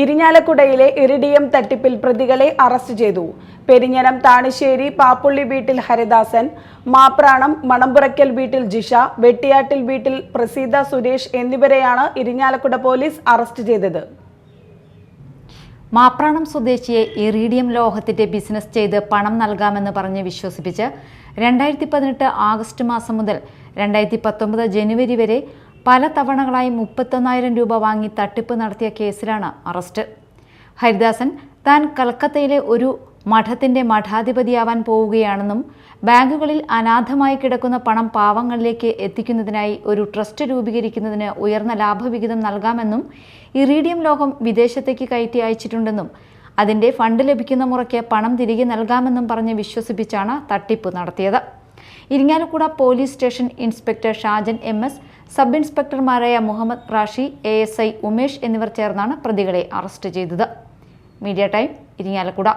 ഇരിഞ്ഞാലക്കുടയിലെ iridium തട്ടിപ്പിൽ പ്രതികളെ arrest ചെയ്തു. പെരിഞ്ഞനം താണിശ്ശേരി പാപ്പുള്ളി വീട്ടിൽ ഹരിദാസൻ മാപ്രാണം മണമ്പുറയ്ക്കൽ വീട്ടിൽ ജിഷ വെട്ടിയാട്ടിൽ വീട്ടിൽ പ്രസീത സുരേഷ് എന്നിവരെയാണ് ഇരിഞ്ഞാലക്കുട പോലീസ് അറസ്റ്റ് ചെയ്തത്. മാപ്രാണം സ്വദേശിയെ ഇറീഡിയം ലോഹത്തിന്റെ ബിസിനസ് ചെയ്ത് പണം നൽകാമെന്ന് പറഞ്ഞ് വിശ്വസിപ്പിച്ച് രണ്ടായിരത്തി പതിനെട്ട് ആഗസ്റ്റ് മാസം മുതൽ രണ്ടായിരത്തി പത്തൊമ്പത് ജനുവരി വരെ പല തവണകളായി മുപ്പത്തൊന്നായിരം രൂപ വാങ്ങി തട്ടിപ്പ് നടത്തിയ കേസിലാണ് അറസ്റ്റ്. ഹരിദാസൻ താൻ കൽക്കത്തയിലെ ഒരു മഠത്തിന്റെ മഠാധിപതിയാവാൻ പോവുകയാണെന്നും ബാങ്കുകളിൽ അനാഥമായി കിടക്കുന്ന പണം പാവങ്ങളിലേക്ക് എത്തിക്കുന്നതിനായി ഒരു ട്രസ്റ്റ് രൂപീകരിക്കുന്നതിന് ഉയർന്ന ലാഭവിഹിതം നൽകാമെന്നും ഇറീഡിയം ലോകം വിദേശത്തേക്ക് കയറ്റി അയച്ചിട്ടുണ്ടെന്നും അതിന്റെ ഫണ്ട് ലഭിക്കുന്ന മുറയ്ക്ക് പണം തിരികെ നൽകാമെന്നും പറഞ്ഞ് വിശ്വസിപ്പിച്ചാണ് തട്ടിപ്പ് നടത്തിയത്. Irinjalakuda police station inspector Shajan M S sub ഇൻസ്പെക്ടർമാരായ Muhammad Rashi A S I Umesh എന്നിവർ ചേർന്നാണ് പ്രതികളെ അറസ്റ്റ് ചെയ്തത്. Media time Irinjalakuda.